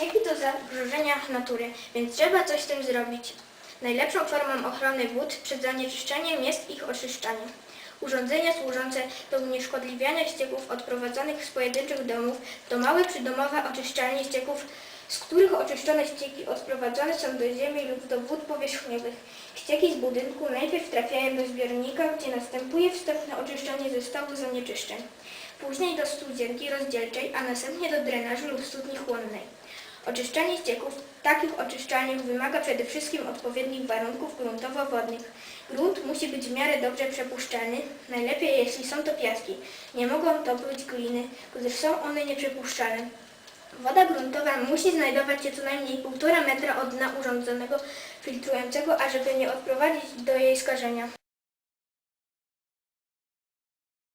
Ścieki to zagrożenia natury, więc trzeba coś z tym zrobić. Najlepszą formą ochrony wód przed zanieczyszczeniem jest ich oczyszczanie. Urządzenia służące do unieszkodliwiania ścieków odprowadzanych z pojedynczych domów to małe przydomowe oczyszczalnie ścieków, z których oczyszczone ścieki odprowadzane są do ziemi lub do wód powierzchniowych. Ścieki z budynku najpierw trafiają do zbiornika, gdzie następuje wstępne oczyszczanie zestawu zanieczyszczeń. Później do studzienki rozdzielczej, a następnie do drenażu lub studni chłonnej. Oczyszczanie ścieków takich oczyszczalniach wymaga przede wszystkim odpowiednich warunków gruntowo-wodnych. Grunt musi być w miarę dobrze przepuszczalny, najlepiej jeśli są to piaski. Nie mogą to być gliny, gdyż są one nieprzepuszczalne. Woda gruntowa musi znajdować się co najmniej 1,5 metra od dna urządzonego filtrującego, ażeby nie odprowadzić do jej skażenia.